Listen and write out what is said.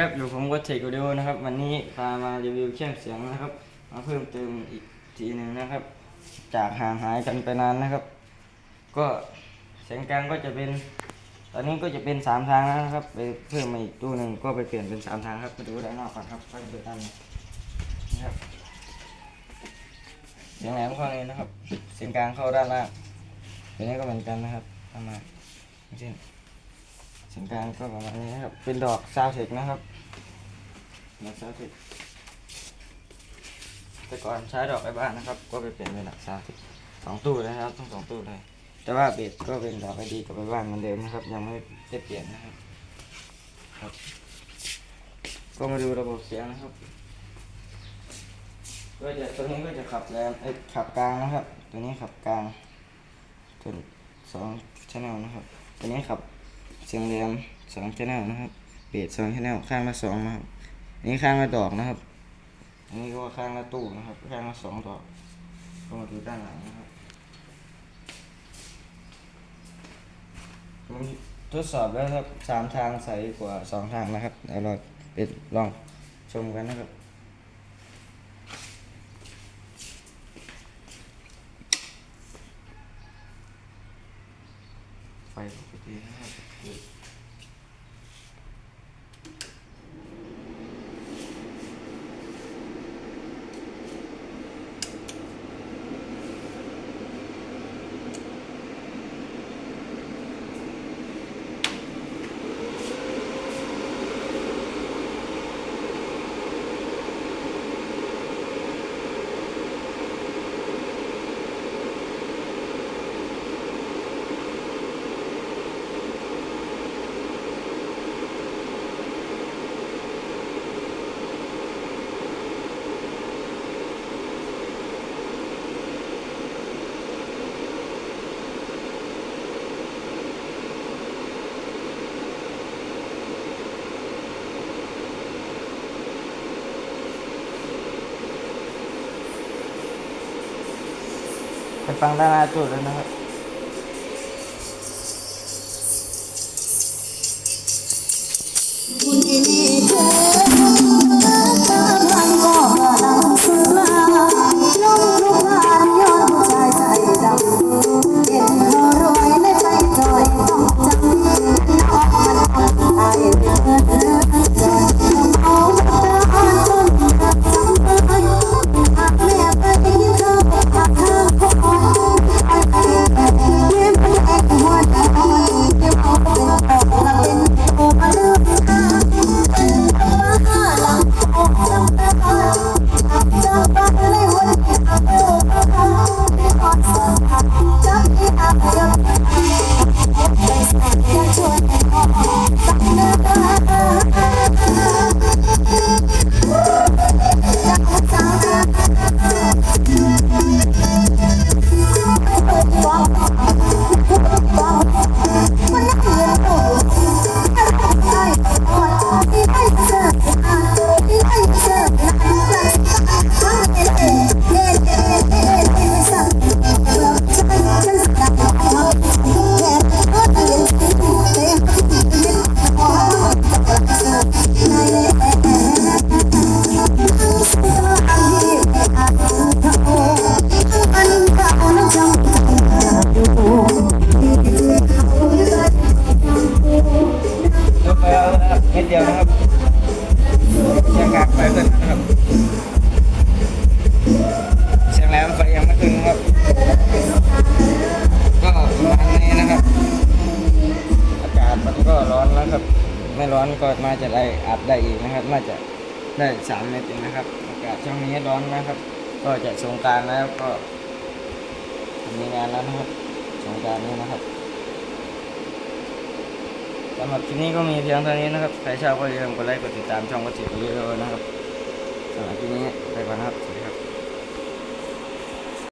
ครับอยู่ผมก็เทควิดีโอนะครับ วันนี้พามารีวิวเครื่องเสียงนะครับ มาเพิ่มเติมอีกทีหนึ่งนะครับ จากห่างหายกันไปนานนะครับ ก็เสียงกลางก็จะเป็น ตอนนี้ก็จะเป็นสามทางนะครับ ไปเพิ่มมาอีกตู้หนึ่งก็ไปเปลี่ยนเป็นสามทางครับมาดูด้านนอกก่อนครับค่อยดูด้านนะครับเสียงแหลมเข้าเลยนะครับ เสียงกลางเข้าด้านล่างตัวนี้ก็เหมือนกันนะครับทำมาอย่าเช่น สียงกลางก็ประมาณนี้ครับ เป็นดอกซาวเทคนะครับดอกซาวเทคแต่ก่อนใช้ดอกไอ้บ้านนะครับ ก็ไปเปลี่ยนเป็นดอกซาวเทคสองตู้เลยนะครับทั้งสองตู้เลย แต่ว่าเบสก็เป็นดอกไอดีกับไอ้บ้านเหมือนเดิมนะครับ ยังไม่ได้เปลี่ยนนะครับครับ ก็มาดูระบบเสียงนะครับก็จะตัวนี้ก็จะขับแรมเอ้ขับกลางนะครับ ตัวนี้ขับกลางตัวสองชแนลนะครับ ตัวนี้ขับ เสียงแรมสองชแนลนะครับเบสสองชแนลข้างละสองนะครับอันนี้ข้างละดอกนะครับ อันนี้ก็ข้างละตู้นะครับ ข้างละสองดอก ก็มาดูด้านหลังนะครับผมทดสอบแล้วครับสามทางใสกว่าสองทางนะครับเดี๋ยวเราไปลองชมกันนะครับ ปกตินะครับ ไปฟังด้านหน้าจุดแล้วนะครับคุณที่นี่เอ ครับเสียงแหลมไฟยังไม่ถึงนครับ ก็ประมาณนี้นะครับ อากาศมันก็ร้อนแล้วครับ ไม่ร้อนก็มาจะได้อัดได้อีกนะครับ น่าจะได้สามเมตรเองนะครับ อากาศช่วงนี้ร้อนนะครับ ก็จะสงการแล้วก็มีงานแล้วนะครับสงการนี้นะครับสำหรับคลิปนี้ก็มีเพียงเท่านี้นะครับ ใครชอบก็อย่าลืมกดไลค์กดติดตามช่องวัดจิตวิดีโอนะครับ สำหรับคลิปนี้ไปก่อนนะครบสวัสดีครับ